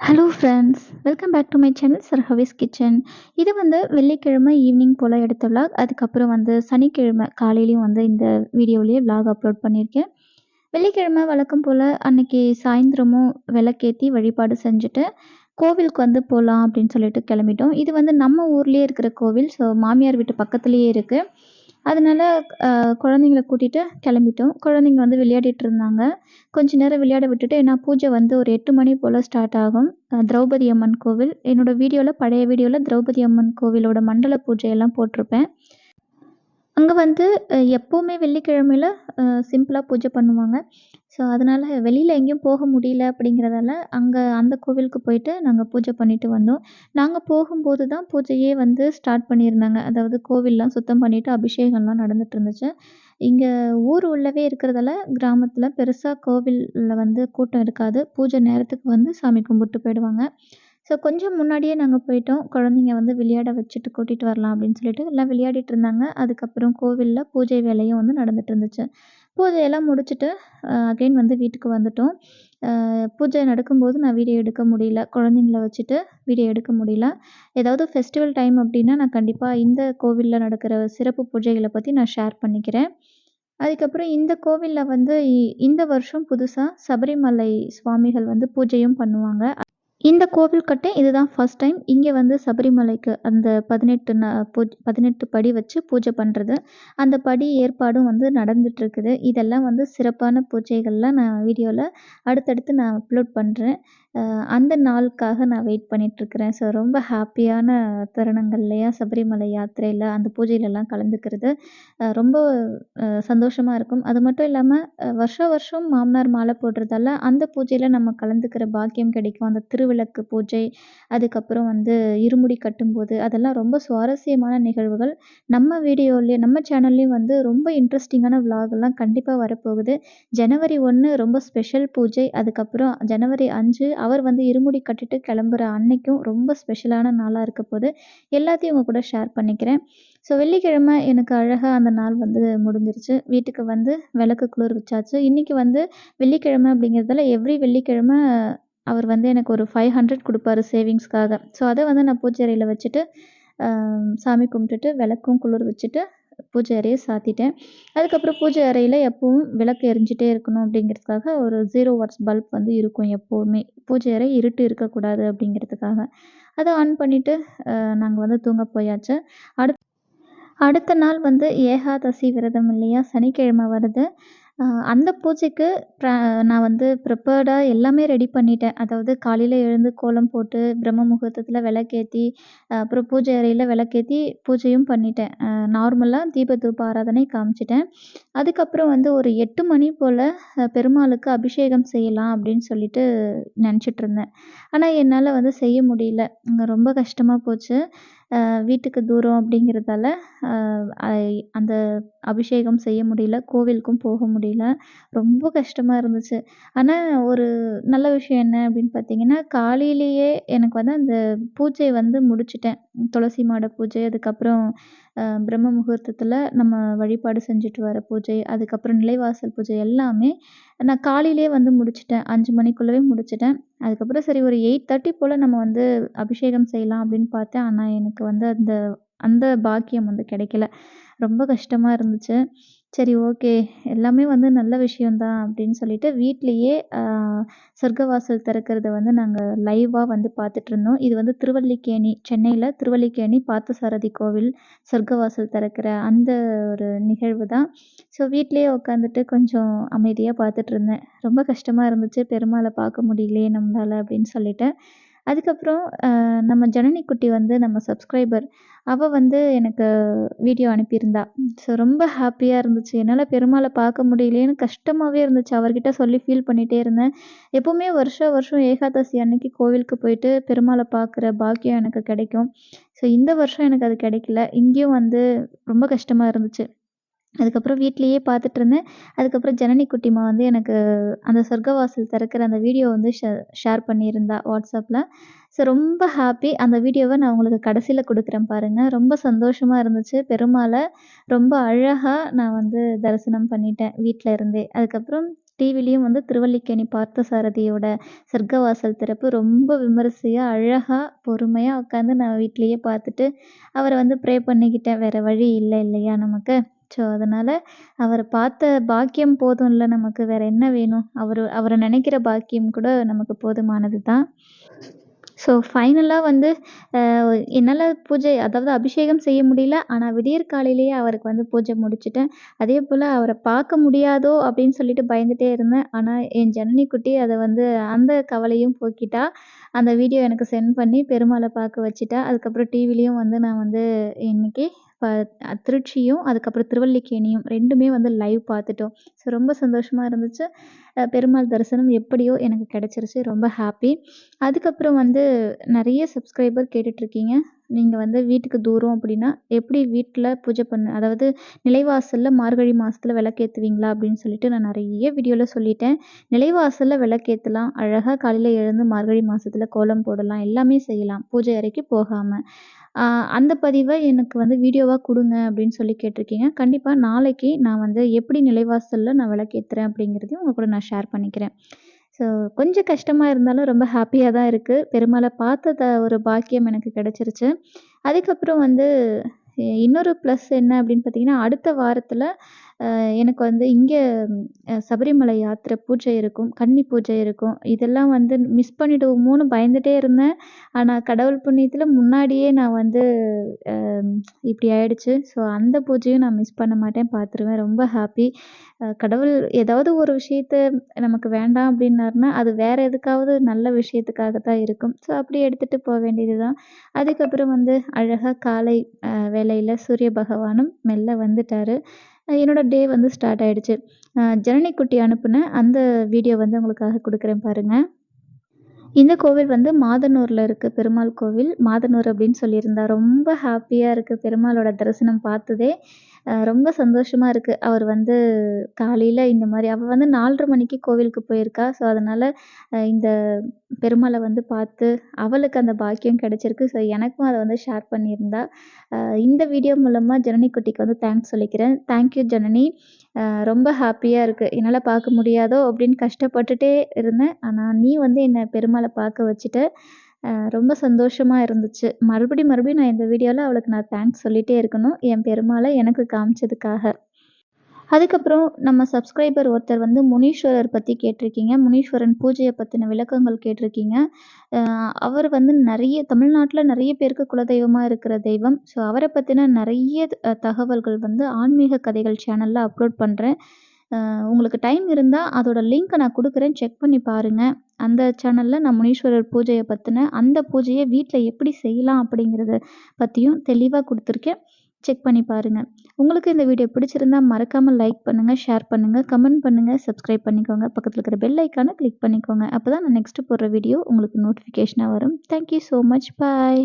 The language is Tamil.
Hello friends welcome back to my channel சர்ஹவிஸ் kitchen இது வந்து வெள்ளிக்கிழமை ஈவினிங் போல் எடுத்த விலாக் அதுக்கப்புறம் வந்து சனிக்கிழமை காலையிலையும் வந்து இந்த வீடியோலேயே விலாக் அப்லோட் பண்ணியிருக்கேன். வெள்ளிக்கிழமை வழக்கம் போல் அன்னைக்கு சாயந்தரமும் விளக்கேற்றி வழிபாடு செஞ்சுட்டு கோவிலுக்கு வந்து போகலாம் அப்படின்னு சொல்லிட்டு கிளம்பிட்டோம். இது வந்து நம்ம ஊர்லேயே இருக்கிற கோவில் ஸோ மாமியார் வீட்டு பக்கத்துலேயே இருக்குது அதனால குழந்தைங்கள கூட்டிகிட்டு கிளம்பிட்டோம். குழந்தைங்க வந்து விளையாடிட்டு இருந்தாங்க. கொஞ்ச நேரம் விளையாட விட்டுட்டு ஏன்னா பூஜை வந்து ஒரு எட்டு மணி போல் ஸ்டார்ட் ஆகும். திரௌபதி அம்மன் கோவில். என்னோடய வீடியோவில் பழைய வீடியோவில் திரௌபதி அம்மன் கோவிலோட மண்டல பூஜையெல்லாம் போட்டிருப்பேன். அங்கே வந்து எப்போவுமே வெள்ளிக்கிழமையில சிம்பிளாக பூஜை பண்ணுவாங்க. ஸோ அதனால் வெளியில் எங்கேயும் போக முடியல அப்படிங்கிறதால அங்கே அந்த கோவிலுக்கு போயிட்டு நாங்கள் பூஜை பண்ணிட்டு வந்தோம். நாங்கள் போகும்போது தான் பூஜையே வந்து ஸ்டார்ட் பண்ணியிருந்தாங்க. அதாவது கோவில்லாம் சுத்தம் பண்ணிவிட்டு அபிஷேகம்லாம் நடந்துட்டு இருந்துச்சு. இங்கே ஊர் உள்ளவே இருக்கிறதால கிராமத்தில் பெருசாக கோவிலில் வந்து கூட்டம் இருக்காது. பூஜை நேரத்துக்கு வந்து சாமி கும்பிட்டு போயிடுவாங்க. ஸோ கொஞ்சம் முன்னாடியே நாங்கள் போயிட்டோம். குழந்தைங்க வந்து விளையாட வச்சுட்டு கூட்டிகிட்டு வரலாம் அப்படின்னு சொல்லிட்டு எல்லாம் விளையாடிட்டு இருந்தாங்க. அதுக்கப்புறம் கோவிலில் பூஜை வேலையும் வந்து நடந்துட்டு இருந்துச்சு. பூஜையெல்லாம் முடிச்சுட்டு அகைன் வந்து வீட்டுக்கு வந்துட்டோம். பூஜை நடக்கும்போது நான் வீடியோ எடுக்க முடியல. குழந்தைங்கள வச்சுட்டு வீடியோ எடுக்க முடியல. ஏதாவது ஃபெஸ்டிவல் டைம் அப்படின்னா நான் கண்டிப்பாக இந்த கோவிலில் நடக்கிற சிறப்பு பூஜைகளை பற்றி நான் ஷேர் பண்ணிக்கிறேன். அதுக்கப்புறம் இந்த கோவிலில் வந்து இந்த வருஷம் புதுசாக சபரிமலை சுவாமிகள் வந்து பூஜையும் பண்ணுவாங்க. இந்த கோவில் கட்ட இதுதான் ஃபர்ஸ்ட் டைம் இங்கே வந்து சபரிமலைக்கு அந்த பதினெட்டு ந பூஜ் பதினெட்டு படி வச்சு பூஜை பண்ணுறது அந்த படி ஏற்பாடும் வந்து நடந்துகிட்ருக்குது இதெல்லாம் வந்து சிறப்பான பூஜைகள்லாம் நான் வீடியோவில் அடுத்தடுத்து நான் அப்லோட் பண்ணுறேன் அந்த நாளுக்காக நான் வெயிட் பண்ணிகிட்ருக்கிறேன் ஸோ ரொம்ப ஹாப்பியான தருணங்கள் இல்லையா? சபரிமலை யாத்திரையில் அந்த பூஜையிலலாம் கலந்துக்கிறது. ரொம்ப சந்தோஷமாக இருக்கும். அது மட்டும் இல்லாமல் வருஷா வருஷம் மாமனார் மாலை போடுறதால அந்த பூஜையில் நம்ம கலந்துக்கிற பாக்கியம் கிடைக்கும். அந்த திருவிளக்கு பூஜை அதுக்கப்புறம் வந்து இருமுடி கட்டும்போது அதெல்லாம் ரொம்ப சுவாரஸ்யமான நிகழ்வுகள். நம்ம வீடியோலேயே நம்ம சேனல்லையும் வந்து ரொம்ப இன்ட்ரெஸ்டிங்கான விலாகெல்லாம் கண்டிப்பாக வரப்போகுது. ஜனவரி ஒன்று ரொம்ப ஸ்பெஷல் பூஜை. அதுக்கப்புறம் ஜனவரி அஞ்சு அவர் வந்து இருமுடி கட்டிட்டு கிளம்புற அன்னைக்கும் ரொம்ப ஸ்பெஷலான நாளாக இருக்க போது எல்லாத்தையும் உங்கள் கூட ஷேர் பண்ணிக்கிறேன். ஸோ வெள்ளிக்கிழமை எனக்கு அழகாக அந்த நாள் வந்து முடிஞ்சிருச்சு. வீட்டுக்கு வந்து விளக்கு குளிர் வச்சாச்சு. இன்றைக்கி வந்து வெள்ளிக்கிழமை அப்படிங்கிறதால எவ்ரி வெள்ளிக்கிழமை அவர் வந்து எனக்கு ஒரு ஃபைவ் ஹண்ட்ரட் கொடுப்பாரு சேவிங்ஸ்க்காக ஸோ அதை வந்து நான் பூச்செரியில் வச்சுட்டு சாமி கும்பிட்டுட்டு விளக்கும் குளிர் வச்சுட்டு பூஜை அறையை சாத்திட்டேன். அதுக்கப்புறம் பூஜை அறையில் எப்பவும் விளக்கு எரிஞ்சிட்டே இருக்கணும் அப்படிங்கிறதுக்காக ஒரு ஜீரோ வாட்ஸ் பல்ப் வந்து இருக்கும் எப்போவுமே. பூஜை அறை இருட்டு இருக்கக்கூடாது அப்படிங்கிறதுக்காக. அதை ஆன் பண்ணிவிட்டு நாங்கள் வந்து தூங்க போயாச்சு. அடுத்த அடுத்த நாள் வந்து ஏகாதசி விரதம் இல்லையா? சனிக்கிழமை வருது. அந்த பூஜைக்கு நான் வந்து ப்ரிப்பேர்டாக எல்லாமே ரெடி பண்ணிட்டேன். அதாவது காலையில் எழுந்து கோலம் போட்டு பிரம்ம முகூர்த்தத்தில் விளக்கேத்தி அப்புறம் பூஜை அறையில் விளக்கேத்தி பூஜையும் பண்ணிட்டேன். நார்மலாக தீப தூப ஆராதனை காமிச்சிட்டேன். அதுக்கப்புறம் வந்து ஒரு எட்டு மணி போல் பெருமாளுக்கு அபிஷேகம் செய்யலாம் அப்படின்னு சொல்லிட்டு நினச்சிட்ருந்தேன் ஆனால் என்னால் வந்து செய்ய முடியல. ரொம்ப கஷ்டமாக போச்சு. வீட்டுக்கு தூரம் அப்படிங்கிறதால அந்த அபிஷேகம் செய்ய முடியல கோவிலுக்கும் போக முடியல. ரொம்ப கஷ்டமாக இருந்துச்சு. ஆனால் ஒரு நல்ல விஷயம் என்ன அப்படின்னு பார்த்தீங்கன்னா காலையிலேயே எனக்கு வந்து அந்த பூஜை வந்து முடிச்சிட்டேன். துளசி மாட பூஜை அதுக்கப்புறம் பிரம்ம முகூர்த்தத்தில் நம்ம வழிபாடு செஞ்சுட்டு வர பூஜை அதுக்கப்புறம் நிலைவாசல் பூஜை எல்லாமே நான் காலையிலேயே வந்து முடிச்சிட்டேன். அஞ்சு மணிக்குள்ளவே முடிச்சிட்டேன். அதுக்கப்புறம் சரி ஒரு எயிட் தேர்ட்டி போல் நம்ம வந்து அபிஷேகம் செய்யலாம் அப்படின்னு பார்த்தேன். ஆனால் எனக்கு வந்து அந்த அந்த பாக்கியம் வந்து கிடைக்கல. ரொம்ப கஷ்டமாக இருந்துச்சு. சரி ஓகே. எல்லாமே வந்து நல்ல விஷயம் தான் அப்படின்னு சொல்லிட்டு வீட்லேயே சொர்க்கவாசல் திறக்கிறத வந்து நாங்கள் லைவாக வந்து பார்த்துட்ருந்தோம் இது வந்து திருவல்லிக்கேணி சென்னையில் திருவல்லிக்கேணி பார்த்தசாரதி கோவில் சொர்க்கவாசல் திறக்கிற அந்த ஒரு நிகழ்வு தான் ஸோ வீட்லேயே உட்காந்துட்டு கொஞ்சம் அமைதியாக பார்த்துட்ருந்தேன் ரொம்ப கஷ்டமாக இருந்துச்சு. பெருமாளை பார்க்க முடியலையே நம்மளால் அப்படின்னு சொல்லிட்டு. அதுக்கப்புறம் நம்ம ஜனனி குட்டி வந்து நம்ம சப்ஸ்கிரைபர் அவள் வந்து எனக்கு வீடியோ அனுப்பியிருந்தா. ஸோ ரொம்ப ஹாப்பியாக இருந்துச்சு. என்னால் பெருமாளை பார்க்க முடியலையேன்னு கஷ்டமாகவே இருந்துச்சு. அவர்கிட்ட சொல்லி ஃபீல் பண்ணிகிட்டே இருந்தேன். எப்போவுமே வருஷம் வருஷம் ஏகாதசி அன்னைக்கு கோவிலுக்கு போயிட்டு பெருமாளை பார்க்குற பாக்கியம் எனக்கு கிடைக்கும். ஸோ இந்த வருஷம் எனக்கு அது கிடைக்கல. இங்கேயும் வந்து ரொம்ப கஷ்டமாக இருந்துச்சு. அதுக்கப்புறம் வீட்லேயே பார்த்துட்டு இருந்தேன். அதுக்கப்புறம் ஜனனி குட்டிமா வந்து எனக்கு அந்த சொர்க்கவாசல் திறக்கிற அந்த வீடியோ வந்து ஷே ஷேர் பண்ணியிருந்தா வாட்ஸ்அப்பில் ஸோ ரொம்ப ஹாப்பி அந்த வீடியோவை நான் உங்களுக்கு கடைசியில் கொடுக்குறேன் பாருங்கள் ரொம்ப சந்தோஷமாக இருந்துச்சு. பெருமாளை ரொம்ப அழகாக நான் வந்து தரிசனம் பண்ணிட்டேன் வீட்டில் இருந்தே. அதுக்கப்புறம் டிவிலையும் வந்து திருவல்லிக்கேணி பார்த்தசாரதியோட சொர்க்கவாசல் திறப்பு ரொம்ப விமரிசையாக அழகாக பொறுமையாக உட்காந்து நான் வீட்லேயே பார்த்துட்டு, அவரை வந்து ப்ரே பண்ணிக்கிட்டேன். வேறு வழி இல்லை இல்லையா நமக்கு? ஸோ, அதனால் அவரை பார்த்த பாக்கியம் போதும்ல நமக்கு. வேற என்ன வேணும்? அவர் அவரை நினைக்கிற பாக்கியம் கூட நமக்கு போதுமானது தான். ஸோ, ஃபைனலாக வந்து என்னால் பூஜை அதாவது அபிஷேகம் செய்ய முடியல. ஆனால் விடியற் காலையிலேயே அவருக்கு வந்து பூஜை முடிச்சுட்டேன். அதேபோல அவரை பார்க்க முடியாதோ! அப்படின்னு சொல்லிட்டு பயந்துட்டே இருந்தேன். ஆனால் என் ஜனனி குட்டி அதை வந்து அந்த கவலையும் போக்கிட்டா. அந்த வீடியோ எனக்கு சென்ட் பண்ணி பெருமாளை பார்க்க வச்சுட்டா. அதுக்கப்புறம் டிவிலையும் வந்து நான் வந்து இன்னைக்கு ப திருச்சியும், அதுக்கப்புறம் திருவல்லிக்கேணியும் ரெண்டுமே வந்து லைவ் பார்த்துட்டோம். ஸோ, ரொம்ப சந்தோஷமாக இருந்துச்சு. பெருமாள் தரிசனம் எப்படியோ எனக்கு கிடச்சிருச்சு ரொம்ப ஹாப்பி. அதுக்கப்புறம் வந்து நிறைய சப்ஸ்கிரைபர் கேட்டுட்ருக்கீங்க. நீங்கள் வந்து வீட்டுக்கு தூரம் அப்படின்னா, எப்படி வீட்டில் பூஜை பண்ண அதாவது நிலைவாசலில் மார்கழி மாதத்தில் விளக்கேற்றுவீங்களா அப்படின்னு சொல்லிட்டு நான் நிறைய வீடியோவில் சொல்லிட்டேன். நிலைவாசலில் விளக்கேற்றலாம் அழகாக காலையில் எழுந்து மார்கழி மாதத்தில் கோலம் போடலாம். எல்லாமே செய்யலாம். பூஜை அறைக்கு போகாமல் அந்த பதிவை எனக்கு வந்து வீடியோவாக கொடுங்க அப்படின்னு சொல்லி கேட்டிருக்கீங்க. கண்டிப்பாக நாளைக்கு நான் வந்து எப்படி நிலைவாசலில் நான் விளக்கேற்றுறேன் அப்படிங்கிறதையும் உங்கள் கூட நான் ஷேர் பண்ணிக்கிறேன். ஸோ, கொஞ்சம் கஷ்டமாக இருந்தாலும் ரொம்ப ஹாப்பியாக தான் இருக்குது பெருமாளை பார்த்த த ஒரு பாக்கியம் எனக்கு கிடச்சிருச்சு அதுக்கப்புறம் வந்து இன்னொரு ப்ளஸ் என்ன அப்படின்னு பார்த்தீங்கன்னா, அடுத்த வாரத்தில் எனக்கு வந்து இங்கே சபரிமலை யாத்திரை பூஜை இருக்கும். கன்னி பூஜை இருக்கும். இதெல்லாம் வந்து மிஸ் பண்ணிடுவோமோன்னு பயந்துகிட்டே இருந்தேன். ஆனால் கடவுள் புண்ணியத்தில் முன்னாடியே நான் வந்து இப்படி ஆயிடுச்சு. ஸோ, அந்த பூஜையும் நான் மிஸ் பண்ண மாட்டேன். பார்த்துருவேன். ரொம்ப ஹாப்பி. கடவுள் ஏதாவது ஒரு விஷயத்த நமக்கு வேண்டாம் அப்படின்னாருன்னா, அது வேற எதுக்காவது நல்ல விஷயத்துக்காக தான் இருக்கும். ஸோ, அப்படி எடுத்துட்டு போக வேண்டியது தான். அதுக்கப்புறம் வந்து அழகாக காலை வேலையில் சூரிய பகவானும் மெல்ல வந்துட்டாரு. என்னோட டே வந்து ஸ்டார்ட் ஆகிடுச்சு ஜனனிக்குட்டி ஜனனி குட்டி அனுப்புன அந்த வீடியோ வந்து உங்களுக்காக கொடுக்குறேன் பாருங்க. இந்த கோவில் வந்து மாதனூரில் இருக்கு. பெருமாள் கோவில். மாதனூர் அப்படின்னு சொல்லியிருந்தா. ரொம்ப ஹாப்பியாக இருக்கு. பெருமாளோட தரிசனம் பார்த்ததே. ரொம்ப சந்தோஷமாக இருக்குது அவர் வந்து காலையில் இந்த மாதிரி அவள் வந்து 4:30 மணிக்கு கோவிலுக்கு போயிருக்கா. ஸோ, அதனால் இந்த பெருமாளை வந்து பார்த்து அவளுக்கு அந்த பாக்கியம் கிடச்சிருக்கு ஸோ, எனக்கும் அதை வந்து ஷேர் பண்ணியிருந்தா. இந்த வீடியோ மூலமாக ஜனனி குட்டிக்கு வந்து தேங்க்ஸ் சொல்லிக்கிறேன். Thank you Janani. ரொம்ப ஹாப்பியாக இருக்குது என்னால் பார்க்க முடியாதோ அப்படின்னு கஷ்டப்பட்டுட்டே இருந்தேன். ஆனால் நீ வந்து என்னை பெருமாளை பார்க்க வச்சுட்டு ரொம்ப சந்தோஷமாக இருந்துச்சு. மறுபடியும் மறுபடியும் நான் இந்த வீடியோவில் அவளுக்கு நான் தேங்க்ஸ் சொல்லிகிட்டே இருக்கணும். என் பெருமாளை எனக்கு காமிச்சதுக்காக. அதுக்கப்புறம் நம்ம சப்ஸ்கிரைபர் ஒருத்தர் வந்து முனீஸ்வரர் பற்றி கேட்டிருக்கீங்க. முனீஸ்வரன் பூஜையை பற்றின விளக்கங்கள் கேட்டிருக்கீங்க. அவர் வந்து நிறைய தமிழ்நாட்டில் நிறைய பேருக்கு குலதெய்வமாக இருக்கிற தெய்வம். ஸோ, அவரை பற்றின நிறைய தகவல்கள் வந்து ஆன்மீக கதைகள் சேனலில் அப்லோட் பண்ணுறேன் உங்களுக்கு டைம் இருந்தால் அதோட லிங்க்கை நான் கொடுக்குறேன் செக் பண்ணி பாருங்கள் அந்த சேனலில் நான் முனீஸ்வரர் பூஜையை பற்றின அந்த பூஜையை வீட்டில் எப்படி செய்யலாம் அப்படிங்கிறத பற்றியும் தெளிவாக கொடுத்துருக்கேன் செக் பண்ணி பாருங்க. உங்களுக்கு இந்த வீடியோ பிடிச்சிருந்தா மறக்காமல் லைக் பண்ணுங்கள் ஷேர் பண்ணுங்கள் கமெண்ட் பண்ணுங்கள் சப்ஸ்கிரைப் பண்ணிக்கோங்க. பக்கத்தில் இருக்கிற பெல் ஐக்கானை கிளிக் பண்ணிக்கோங்க. அப்பதான் நான் நெக்ஸ்ட்டு போடுற வீடியோ உங்களுக்கு நோட்டிஃபிகேஷனாக வரும். Thank you so much. Bye.